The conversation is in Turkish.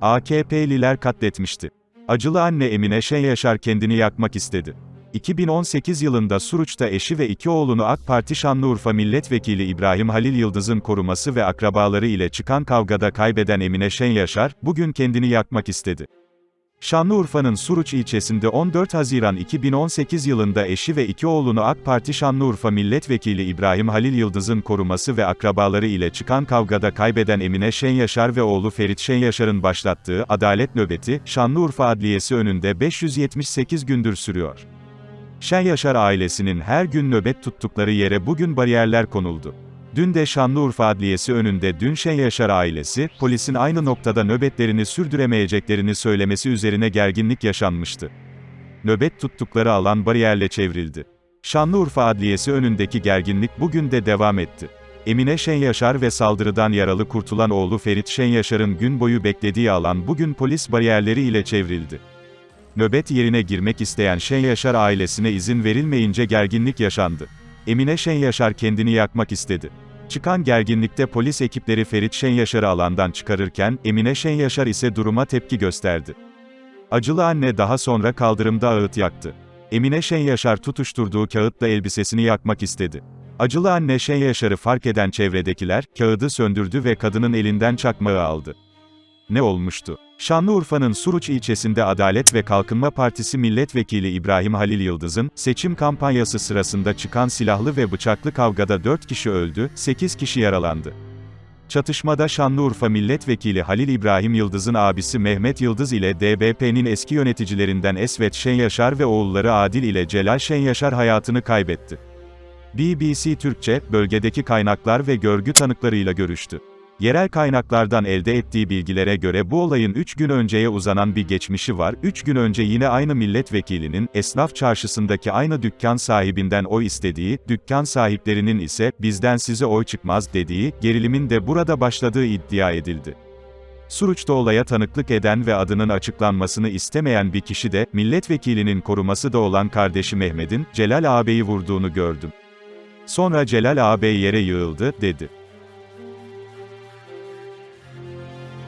AKP'liler katletmişti. Acılı anne Emine Şenyaşar kendini yakmak istedi. 2018 yılında Suruç'ta eşi ve iki oğlunu AK Parti Şanlıurfa Milletvekili İbrahim Halil Yıldız'ın koruması ve akrabaları ile çıkan kavgada kaybeden Emine Şenyaşar, bugün kendini yakmak istedi. Şanlıurfa'nın Suruç ilçesinde 14 Haziran 2018 yılında eşi ve iki oğlunu AK Parti Şanlıurfa Milletvekili İbrahim Halil Yıldız'ın koruması ve akrabaları ile çıkan kavgada kaybeden Emine Şenyaşar ve oğlu Ferit Şenyaşar'ın başlattığı adalet nöbeti, Şanlıurfa Adliyesi önünde 578 gündür sürüyor. Şenyaşar ailesinin her gün nöbet tuttukları yere bugün bariyerler konuldu. Dün de Şanlıurfa Adliyesi önünde dün Şenyaşar ailesi, polisin aynı noktada nöbetlerini sürdüremeyeceklerini söylemesi üzerine gerginlik yaşanmıştı. Nöbet tuttukları alan bariyerle çevrildi. Şanlıurfa Adliyesi önündeki gerginlik bugün de devam etti. Emine Şenyaşar ve saldırıdan yaralı kurtulan oğlu Ferit Şenyaşar'ın gün boyu beklediği alan bugün polis bariyerleri ile çevrildi. Nöbet yerine girmek isteyen Şenyaşar ailesine izin verilmeyince gerginlik yaşandı. Emine Şenyaşar kendini yakmak istedi. Çıkan gerginlikte polis ekipleri Ferit Şenyaşar'ı alandan çıkarırken, Emine Şenyaşar ise duruma tepki gösterdi. Acılı anne daha sonra kaldırımda ağıt yaktı. Emine Şenyaşar tutuşturduğu kağıtla elbisesini yakmak istedi. Acılı anne Şenyaşar'ı fark eden çevredekiler, kağıdı söndürdü ve kadının elinden çakmağı aldı. Ne olmuştu? Şanlıurfa'nın Suruç ilçesinde Adalet ve Kalkınma Partisi Milletvekili İbrahim Halil Yıldız'ın, seçim kampanyası sırasında çıkan silahlı ve bıçaklı kavgada 4 kişi öldü, 8 kişi yaralandı. Çatışmada Şanlıurfa Milletvekili Halil İbrahim Yıldız'ın abisi Mehmet Yıldız ile DBP'nin eski yöneticilerinden Esvet Şenyaşar ve oğulları Adil ile Celal Şenyaşar hayatını kaybetti. BBC Türkçe, bölgedeki kaynaklar ve görgü tanıklarıyla görüştü. Yerel kaynaklardan elde ettiği bilgilere göre bu olayın 3 gün önceye uzanan bir geçmişi var. 3 gün önce yine aynı milletvekilinin, esnaf çarşısındaki aynı dükkan sahibinden oy istediği, dükkan sahiplerinin ise, bizden size oy çıkmaz dediği, gerilimin de burada başladığı iddia edildi. Suruç'ta olaya tanıklık eden ve adının açıklanmasını istemeyen bir kişi de, milletvekilinin koruması da olan kardeşi Mehmet'in, Celal ağabeyi vurduğunu gördüm. Sonra Celal ağabey yere yığıldı, dedi.